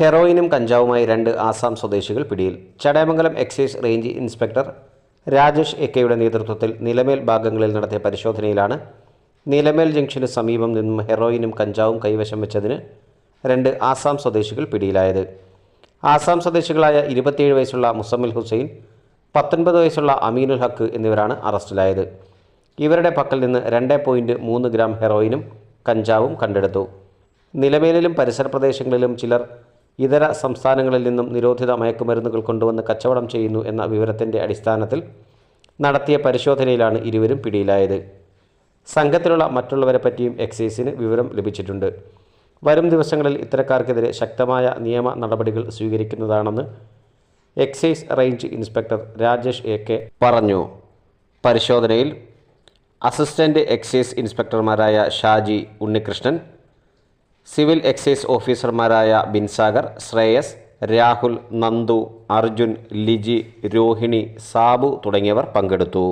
ഹെറോയിനും കഞ്ചാവുമായി രണ്ട് ആസാം സ്വദേശികൾ പിടിയിൽ. Chadayamangalam excise range inspector Rajesh എക്കയുടെ നേതൃത്വത്തിൽ നിലമേൽ ഭാഗങ്ങളിൽ നടത്തിയ പരിശോധനയിലാണ് നിലമേൽ ജംഗ്ഷന് സമീപം നിന്നും ഹെറോയിനും കഞ്ചാവും കൈവശം വെച്ചതിന് രണ്ട് ആസാം സ്വദേശികൾ പിടിയിലായത്. ആസാം സ്വദേശികളായ ഇരുപത്തിയേഴ് വയസ്സുള്ള മുസമ്മിൽ ഹുസൈൻ പത്തൊൻപത് വയസ്സുള്ള അമീനുൽ ഹക്ക് എന്നിവരാണ് അറസ്റ്റിലായത്. ഇവരുടെ പക്കൽ നിന്ന് രണ്ട് പോയിന്റ് മൂന്ന് ഗ്രാം ഹെറോയിനും കഞ്ചാവും കണ്ടെടുത്തു. നിലമേലിലും പരിസര പ്രദേശങ്ങളിലും ചിലർ ഇതര സംസ്ഥാനങ്ങളിൽ നിന്നും നിരോധിത മയക്കുമരുന്നുകൾ കൊണ്ടുവന്ന് കച്ചവടം ചെയ്യുന്നു എന്ന വിവരത്തിന്റെ അടിസ്ഥാനത്തിൽ നടത്തിയ പരിശോധനയിലാണ് ഇരുവരും പിടിയിലായത്. സംഘത്തിലുള്ള മറ്റുള്ളവരെ പറ്റിയും എക്സൈസിന് വിവരം ലഭിച്ചിട്ടുണ്ട്. വരും ദിവസങ്ങളിൽ ഇത്തരക്കാർക്കെതിരെ ശക്തമായ നിയമ നടപടികൾ സ്വീകരിക്കുന്നതാണെന്ന് excise range inspector Rajesh A K പറഞ്ഞു. പരിശോധനയിൽ അസിസ്റ്റന്റ് എക്സൈസ് ഇൻസ്പെക്ടർമാരായ ഷാജി ഉണ്ണികൃഷ്ണൻ സിവിൽ എക്സൈസ് ഓഫീസർമാരായ ബിൻസാഗർ ശ്രേയസ് രാഹുൽ നന്ദു അർജുൻ ലിജി രോഹിണി സാബു തുടങ്ങിയവർ പങ്കെടുത്തു.